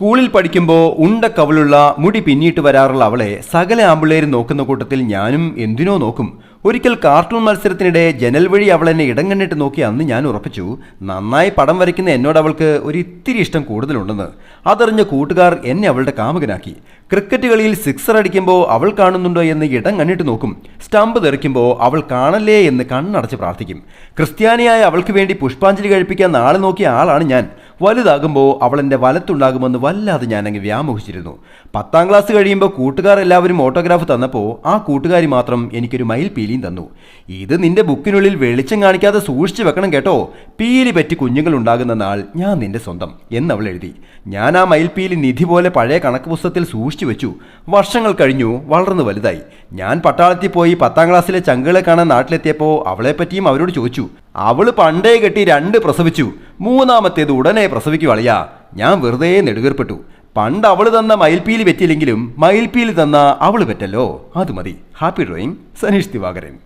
സ്കൂളിൽ പഠിക്കുമ്പോൾ ഉണ്ട കവളുള്ള മുടി പിന്നിട്ട് വരാറുള്ള അവളെ സകല ആമ്പിള്ളേരും നോക്കുന്ന കൂട്ടത്തിൽ ഞാനും എന്തിനോ നോക്കും. ഒരിക്കൽ കാർട്ടൂൺ മത്സരത്തിനിടെ ജനൽ വഴി അവൾ എന്നെ ഇടം കണ്ടിട്ട് നോക്കി അന്ന് ഞാൻ ഉറപ്പിച്ചു നന്നായി പടം വരയ്ക്കുന്ന എന്നോട് അവൾക്ക് ഒരു ഇത്തിരി ഇഷ്ടം കൂടുതലുണ്ടെന്ന്. അതറിഞ്ഞ കൂട്ടുകാർ എന്നെ അവളുടെ കാമുകനാക്കി. ക്രിക്കറ്റ് കളിയിൽ സിക്സർ അടിക്കുമ്പോൾ അവൾ കാണുന്നുണ്ടോ എന്ന് ഇടം കണ്ടിട്ട് നോക്കും. സ്റ്റമ്പ് തെറിക്കുമ്പോൾ അവൾ കാണല്ലേ എന്ന് കണ്ണടച്ച് പ്രാർത്ഥിക്കും. ക്രിസ്ത്യാനിയായ അവൾക്ക് വേണ്ടി പുഷ്പാഞ്ജലി കഴിപ്പിക്കാൻ നാളെ നോക്കിയ ആളാണ് ഞാൻ. വലുതാകുമ്പോൾ അവൾ എന്റെ വലത്തുണ്ടാകുമെന്ന് വല്ലാതെ ഞാനങ്ങ് വ്യാമോഹിച്ചിരുന്നു. പത്താം ക്ലാസ് കഴിയുമ്പോൾ കൂട്ടുകാർ എല്ലാവരും ഓട്ടോഗ്രാഫ് തന്നപ്പോൾ ആ കൂട്ടുകാരി മാത്രം എനിക്കൊരു മയിൽ പീലിയും തന്നു. ഇത് നിന്റെ ബുക്കിനുള്ളിൽ വെളിച്ചം കാണിക്കാതെ സൂക്ഷിച്ചു വെക്കണം കേട്ടോ. പീലി പറ്റി കുഞ്ഞുങ്ങൾ ഉണ്ടാകുന്ന നാൾ ഞാൻ നിന്റെ സ്വന്തം എന്നവൾ എഴുതി. ഞാൻ ആ മയിൽ മയിൽപീലി നിധി പോലെ പഴയ കണക്ക് പുസ്തകത്തിൽ സൂക്ഷിച്ചു വെച്ചു. വർഷങ്ങൾ കഴിഞ്ഞു വളർന്നു വലുതായി. ഞാൻ പട്ടാളത്തിൽ പോയി പത്താം ക്ലാസ്സിലെ ചങ്കുകളെ കാണാൻ നാട്ടിലെത്തിയപ്പോൾ അവളെപ്പറ്റിയും അവരോട് ചോദിച്ചു. അവൾ പണ്ടേ കെട്ടി രണ്ട് പ്രസവിച്ചു. മൂന്നാമത്തേത് ഉടനെ പ്രസവിക്കുവളിയാ ഞാൻ വെറുതെ നെടുകീർപ്പെട്ടു. പണ്ട് അവൾ തന്ന മയിൽപ്പീലി പറ്റിയില്ലെങ്കിലും മയിൽപ്പീലി തന്ന അവൾ പറ്റല്ലോ അത് മതി. Happy drawing. സനീഷ് ദിവാകരൻ